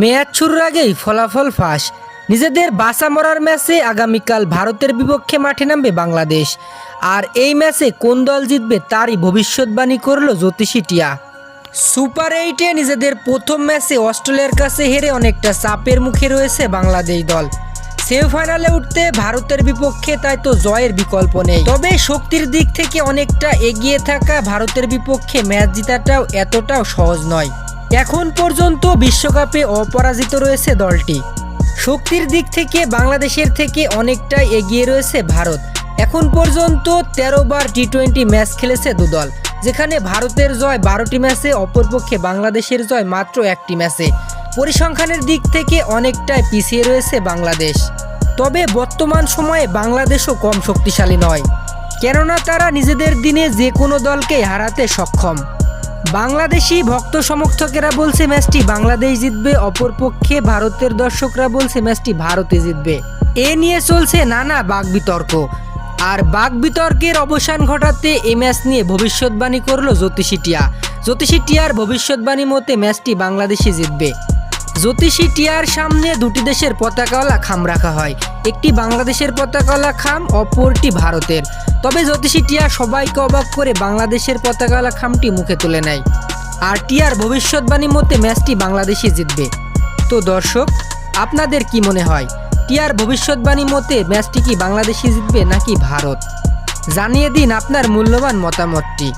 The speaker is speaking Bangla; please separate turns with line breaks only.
মেয়াদ শুরুর আগেই ফলাফল ফাঁস। নিজেদের বাসা মরার ম্যাচে আগামীকাল ভারতের বিপক্ষে মাঠে নামবে বাংলাদেশ। আর এই ম্যাচে কোন দল জিতবে তারই ভবিষ্যৎবাণী করল জ্যোতিষী টিয়া। সুপার এইটে নিজেদের প্রথম ম্যাচে অস্ট্রেলিয়ার কাছে হেরে অনেকটা চাপের মুখে রয়েছে বাংলাদেশ দল। সেমিফাইনালে উঠতে ভারতের বিপক্ষে তাই তো জয়ের বিকল্প নেই। তবে শক্তির দিক থেকে অনেকটা এগিয়ে থাকা ভারতের বিপক্ষে ম্যাচ জেতাটাও এতটাও সহজ নয়। এখন পর্যন্ত বিশ্বকাপে অপরাজিত রয়েছে দলটি। শক্তির দিক থেকে বাংলাদেশের থেকে অনেকটাই এগিয়ে রয়েছে ভারত। এখন পর্যন্ত তেরো বার টি টোয়েন্টি ম্যাচ খেলেছে দুদল, যেখানে ভারতের জয় বারোটি ম্যাচে, অপরপক্ষে বাংলাদেশের জয় মাত্র একটি ম্যাচে। পরিসংখ্যানের দিক থেকে অনেকটাই পিছিয়ে রয়েছে বাংলাদেশ। তবে বর্তমান সময়ে বাংলাদেশও কম শক্তিশালী নয়, কেননা তারা নিজেদের দিনে যে কোনো দলকে হারাতে সক্ষম। বাংলাদেশি ভক্ত সমর্থকেরা বলছে ম্যাচটি বাংলাদেশ জিতবে, অপরপক্ষে ভারতের দর্শকরা বলছে ম্যাচটি ভারতে জিতবে। এ নিয়ে চলছে নানা বাক বিতর্ক আর বাক বিতর্কের অবসান ঘটাতে এ ম্যাচ নিয়ে ভবিষ্যৎবাণী করল জ্যোতিষী টিয়া। জ্যোতিষী টিয়ার ভবিষ্যৎবাণী মতে ম্যাচটি বাংলাদেশি জিতবে। জ্যোতিষী টিয়ার সামনে দুটি দেশের পতাকাওয়ালা খাম রাখা হয়। একটি বাংলাদেশের পতাকাওয়ালা খাম, অপরটি ভারতের। তবে জ্যোতিষী টিয়া সবাইকে অবাক করে বাংলাদেশের পতাকাওয়ালা খামটি মুখে তুলে নেয়। আর টিয়ার ভবিষ্যৎবাণী মতে ম্যাচটি বাংলাদেশই জিতবে। তো দর্শক, আপনাদের কি মনে হয়, টিয়ার ভবিষ্যৎবাণী মতে ম্যাচটি কি বাংলাদেশই জিতবে নাকি ভারত? জানিয়ে দিন আপনার মূল্যবান মতামতটি।